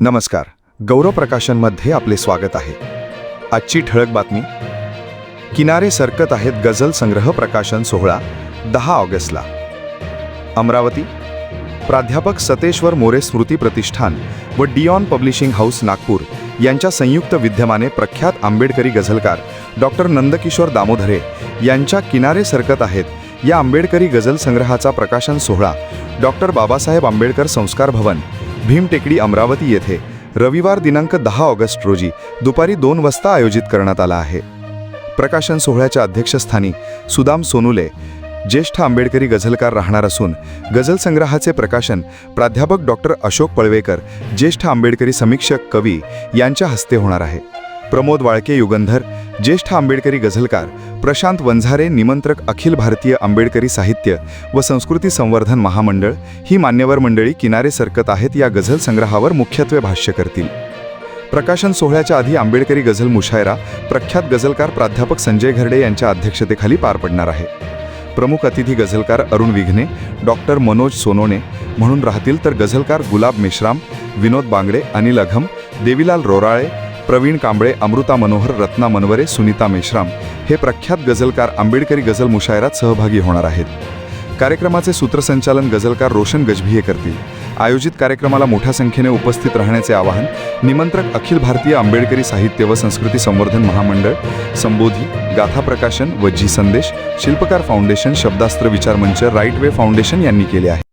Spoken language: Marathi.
नमस्कार. गौरव प्रकाशनमध्ये आपले स्वागत आहे. आजची ठळक बातमी. किनारे सरकत आहेत गझल संग्रह प्रकाशन सोहळा दहा ऑगस्टला. अमरावती. प्राध्यापक सतेश्वर मोरे स्मृती प्रतिष्ठान व डिऑन पब्लिशिंग हाऊस नागपूर यांच्या संयुक्त विद्यमाने प्रख्यात आंबेडकरी गझलकार डॉक्टर नंदकिशोर दामोदरे यांच्या किनारे सरकत आहेत या आंबेडकरी गझल संग्रहाचा प्रकाशन सोहळा डॉक्टर बाबासाहेब आंबेडकर संस्कार भवन भीमटेकडी अमरावती येथे रविवार दिनांक दहा ऑगस्ट रोजी दुपारी दोन वाजता आयोजित करण्यात आला आहे. प्रकाशन सोहळ्याच्या अध्यक्षस्थानी सुदाम सोनुले ज्येष्ठ आंबेडकरी गझलकार राहणार असून गझल संग्रहाचे प्रकाशन प्राध्यापक डॉक्टर अशोक पळवेकर ज्येष्ठ आंबेडकरी समीक्षक कवी यांच्या हस्ते होणार आहे. प्रमोद वाळके युगंधर ज्येष्ठ आंबेडकरी गझलकार प्रशांत वंझारे निमंत्रक अखिल भारतीय आंबेडकरी साहित्य व संस्कृती संवर्धन महामंडळ ही मान्यवर मंडळी किनारे सरकत आहेत या गझल संग्रहावर मुख्यत्वे भाष्य करतील. प्रकाशन सोहळ्याच्या आधी आंबेडकरी गझल मुशायरा प्रख्यात गझलकार प्राध्यापक संजय घरडे यांच्या अध्यक्षतेखाली पार पडणार आहे. प्रमुख अतिथी गझलकार अरुण विघ्ने डॉक्टर मनोज सोनोने म्हणून राहतील तर गझलकार गुलाब मेश्राम विनोद बांगडे अनिल अघम देवीलाल रोराळे प्रवीण कांबळे अमृता मनोहर रत्ना मनवरे सुनीता मेश्राम हे प्रख्यात गझलकार आंबेडकरी गझल मुशायरात सहभागी होणार आहेत. कार्यक्रमाचे सूत्रसंचालन गझलकार रोशन गजभिये करतील. आयोजित कार्यक्रमाला मोठ्या संख्येने उपस्थित राहण्याचे आवाहन निमंत्रक अखिल भारतीय आंबेडकरी साहित्य व संस्कृती संवर्धन महामंडळ संबोधी गाथा प्रकाशन व जी संदेश शिल्पकार फाउंडेशन शब्दास्त्र विचार मंच राईट वे फाउंडेशन यांनी केले आहे